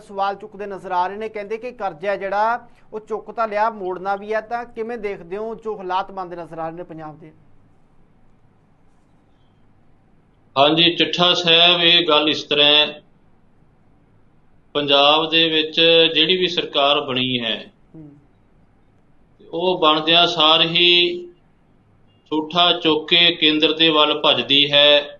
ਸਵਾਲ ਚੁੱਕਦੇ ਨਜ਼ਰ ਆ ਰਹੇ ਨੇ ਕਹਿੰਦੇ ਕਿ ਕਰਜ਼ਾ ਜਿਹੜਾ ਉਹ ਚੁੱਕ ਤਾਂ ਲਿਆ ਮੋੜਨਾ ਵੀ ਹੈ ਤਾਂ ਕਿਵੇਂ ਦੇਖਦੇ ਹੋ ਜੋ ਹਾਲਾਤ ਬਣਦੇ ਨਜ਼ਰ ਆ ਰਹੇ ਨੇ ਪੰਜਾਬ ਦੇ? ਹਾਂਜੀ ਚਿੱਠਾ ਸਾਹਿਬ ਇਹ ਗੱਲ ਇਸ ਤਰ੍ਹਾਂ ਪੰਜਾਬ ਦੇ ਵਿੱਚ ਜਿਹੜੀ ਵੀ ਸਰਕਾਰ ਬਣੀ ਹੈ। ਉਹ ਬਣਦਿਆਂ ਸਾਰ ਹੀ ਝੂਠਾ ਚੁੱਕ ਕੇ ਕੇਂਦਰ ਦੇ ਵੱਲ ਭੱਜਦੀ ਹੈ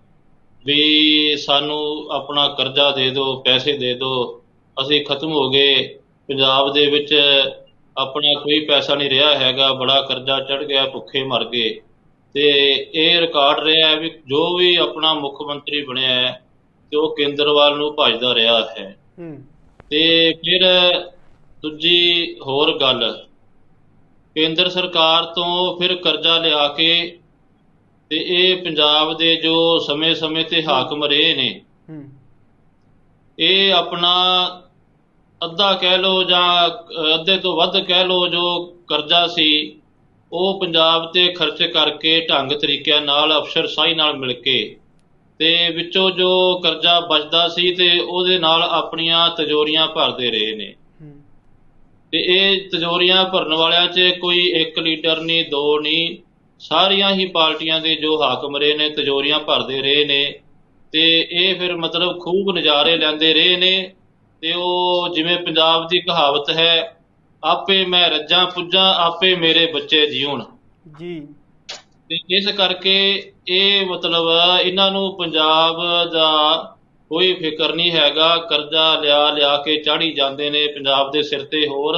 ਵੀ ਸਾਨੂੰ ਆਪਣਾ ਕਰਜ਼ਾ ਦੇ ਦਿਓ ਪੈਸੇ ਦੇ ਦਿਓ। ਅਸੀਂ ਖਤਮ ਹੋ ਗਏ। ਪੰਜਾਬ ਦੇ ਵਿੱਚ ਆਪਣਾ ਕੋਈ ਪੈਸਾ ਨਹੀਂ ਰਿਹਾ ਹੈਗਾ। ਬੜਾ ਕਰਜ਼ਾ ਚੜ ਗਿਆ ਭੁੱਖੇ ਮਰ ਗਏ। ਤੇ ਇਹ ਰਿਕਾਰਡ ਰਿਹਾ ਹੈ ਵੀ ਜੋ ਵੀ ਆਪਣਾ ਮੁੱਖ ਮੰਤਰੀ ਬਣਿਆ ਹੈ ਤੇ ਉਹ ਕੇਂਦਰ ਵੱਲ ਨੂੰ ਭੱਜਦਾ ਰਿਹਾ ਹੈ। ਹੂੰ। ਤੇ ਫਿਰ ਦੂਜੀ ਹੋਰ ਗੱਲ ਕੇਂਦਰ ਸਰਕਾਰ ਤੋਂ ਫਿਰ ਕਰਜ਼ਾ ਲਿਆ ਕੇ ਤੇ ਇਹ ਪੰਜਾਬ ਦੇ ਜੋ ਸਮੇਂ-ਸਮੇਂ ਤੇ ਹਾਕਮ ਰਹੇ ਨੇ ਹੂੰ। ਇਹ ਆਪਣਾ ਅੱਧਾ ਕਹਿ ਲਓ ਜਾਂ ਅੱਧੇ ਤੋਂ ਵੱਧ ਕਹਿ ਲਓ ਜੋ ਕਰਜ਼ਾ ਸੀ ਉਹ ਪੰਜਾਬ ਤੇ ਖਰਚ ਕਰਕੇ ਢੰਗ ਤਰੀਕਿਆਂ ਨਾਲ ਅਫਸਰਸ਼ਾਹੀ ਨਾਲ ਮਿਲ ਕੇ ਤੇ ਵਿੱਚੋਂ ਜੋ ਕਰਜ਼ਾ ਬਚਦਾ ਸੀ ਤੇ ਉਹਦੇ ਨਾਲ ਆਪਣੀਆਂ ਤਜੋਰੀਆਂ ਭਰਦੇ ਰਹੇ ਨੇ। ਤੇ ਇਹ ਤਜੋਰੀਆਂ ਭਰਨ ਵਾਲਿਆਂ 'ਚ ਕੋਈ ਇੱਕ ਲੀਡਰ ਨਹੀਂ ਦੋ ਨਹੀਂ ਸਾਰੀਆਂ ਹੀ ਪਾਰਟੀਆਂ ਦੇ ਜੋ ਹਾਕਮ ਰਹੇ ਨੇ ਤਜੋਰੀਆਂ ਭਰਦੇ ਰਹੇ ਨੇ ਤੇ ਇਹ ਫਿਰ ਮਤਲਬ ਖੂਬ ਨਜ਼ਾਰੇ ਲੈਂਦੇ ਰਹੇ ਨੇ। ਤੇ ਉਹ ਜਿਵੇਂ ਪੰਜਾਬ ਦੀ ਕਹਾਵਤ ਹੈ ਆਪੇ ਮੈਂ ਰੱਜਾਂ ਪੁੱਜਾਂ ਆਪੇ ਮੇਰੇ ਬੱਚੇ ਜਿਉਣ। ਜੀ। ਤੇ ਇਸ ਕਰਕੇ ਇਹ ਮਤਲਬ ਇਹਨਾਂ ਨੂੰ ਪੰਜਾਬ ਦਾ ਕੋਈ ਫਿਕਰ ਨਹੀਂ ਹੈਗਾ ਕਰਜ਼ਾ ਲਿਆ ਲਿਆ ਕੇ ਚਾੜੀ ਜਾਂਦੇ ਨੇ ਪੰਜਾਬ ਦੇ ਸਿਰ ਤੇ ਹੋਰ।